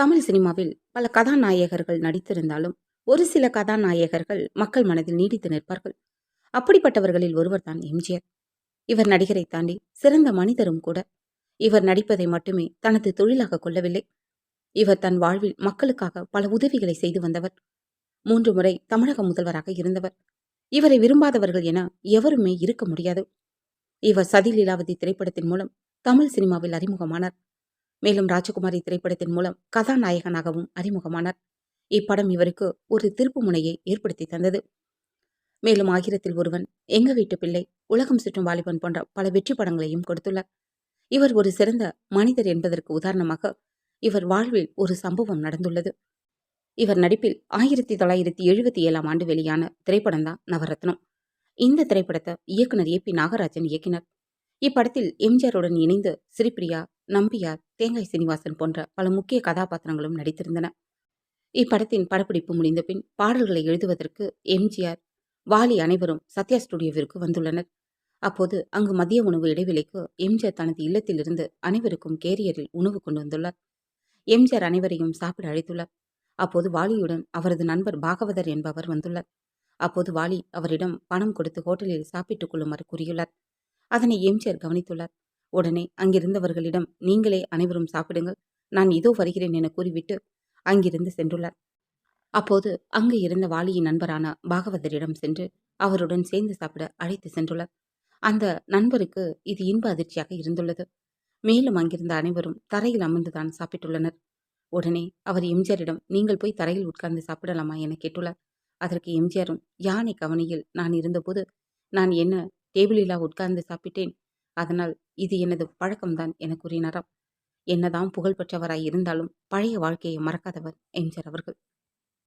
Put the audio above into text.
தமிழ் சினிமாவில் பல கதாநாயகர்கள் நடித்திருந்தாலும் ஒரு சில கதாநாயகர்கள் மக்கள் மனதில் நீடித்து நிற்பார்கள். அப்படிப்பட்டவர்களில் ஒருவர் தான் எம்ஜிஆர். இவர் நடிகரை தாண்டி சிறந்த மனிதரும் கூட. இவர் நடிப்பதை மட்டுமே தனது தொழிலாக கொள்ளவில்லை. இவர் தன் வாழ்வில் மக்களுக்காக பல உதவிகளை செய்து வந்தவர். மூன்று முறை தமிழக முதல்வராக இருந்தவர். இவரை விரும்பாதவர்கள் என எவருமே இருக்க முடியாது. இவர் சதி லீலாவதி திரைப்படத்தின் மூலம் தமிழ் சினிமாவில் அறிமுகமானார். மேலும் ராஜகுமாரி திரைப்படத்தின் மூலம் கதாநாயகனாகவும் அறிமுகமானார். இப்படம் இவருக்கு ஒரு திருப்பு முனையை ஏற்படுத்தி தந்தது. மேலும் ஆகிரத்தில் ஒருவன் எங்க வீட்டு பிள்ளை உலகம் சுற்றும் வாலிபன் போன்ற பல வெற்றி படங்களையும் கொடுத்துள்ளார். இவர் ஒரு சிறந்த மனிதர் என்பதற்கு உதாரணமாக இவர் வாழ்வில் ஒரு சம்பவம் நடந்துள்ளது. இவர் நடிப்பில் ஆயிரத்தி தொள்ளாயிரத்தி எழுபத்தி ஏழாம் ஆண்டு வெளியான திரைப்படம்தான் நவரத்னம். இந்த திரைப்படத்தை இயக்குனர் ஏ பி நாகராஜன் இயக்கினார். இப்படத்தில் எம்ஜிஆருடன் இணைந்து ஸ்ரீபிரியா நம்பியார் தேங்காய் சீனிவாசன் போன்ற பல முக்கிய கதாபாத்திரங்களும் நடித்திருந்தன. இப்படத்தின் படப்பிடிப்பு முடிந்த பின் பாடல்களை எழுதுவதற்கு எம்ஜிஆர் வாலி அனைவரும் சத்யா ஸ்டுடியோவிற்கு வந்துள்ளனர். அப்போது அங்கு மதிய உணவு இடைவேளைக்கு எம்ஜிஆர் தனது இல்லத்திலிருந்து அனைவருக்கும் கேரியரில் உணவு கொண்டு வந்துள்ளார். எம்ஜிஆர் அனைவரையும் சாப்பிட அழைத்துள்ளார். அப்போது வாலியுடன் அவரது நண்பர் பாகவதர் என்பவர் வந்துள்ளார். அப்போது வாலி அவரிடம் பணம் கொடுத்து ஹோட்டலில் சாப்பிட்டுக் கொள்ளுமாறு கூறியுள்ளார். அதனை எம்ஜிஆர் கவனித்துள்ளார். உடனே அங்கிருந்தவர்களிடம் நீங்களே அனைவரும் சாப்பிடுங்கள். நான் இதோ வருகிறேன் என கூறிவிட்டு அங்கிருந்து சென்றுள்ளார். அப்போது அங்கு இருந்த வாலியின் நண்பரான பாகவதரிடம் சென்று அவருடன் சேர்ந்து சாப்பிட அழைத்து சென்றுள்ளார். அந்த நண்பருக்கு இது இன்ப அதிர்ச்சியாக இருந்துள்ளது. மேலும் அங்கிருந்த அனைவரும் தரையில் அமர்ந்துதான் சாப்பிட்டுள்ளனர். உடனே அவர் எம்ஜிஆரிடம் நீங்கள் போய் தரையில் உட்கார்ந்து சாப்பிடலாமா என கேட்டுள்ளார். அதற்கு எம்ஜிஆரும் யானை கவனியில் நான் இருந்தபோது நான் என்ன டேபிளிலா உட்கார்ந்து சாப்பிட்டேன். அதனால் இது எனது பழக்கம்தான் என கூறினாராம். என்னதான் புகழ்பெற்றவராய் இருந்தாலும் பழைய வாழ்க்கையை மறக்காதவர் எம்ஜிஆர் அவர்கள்.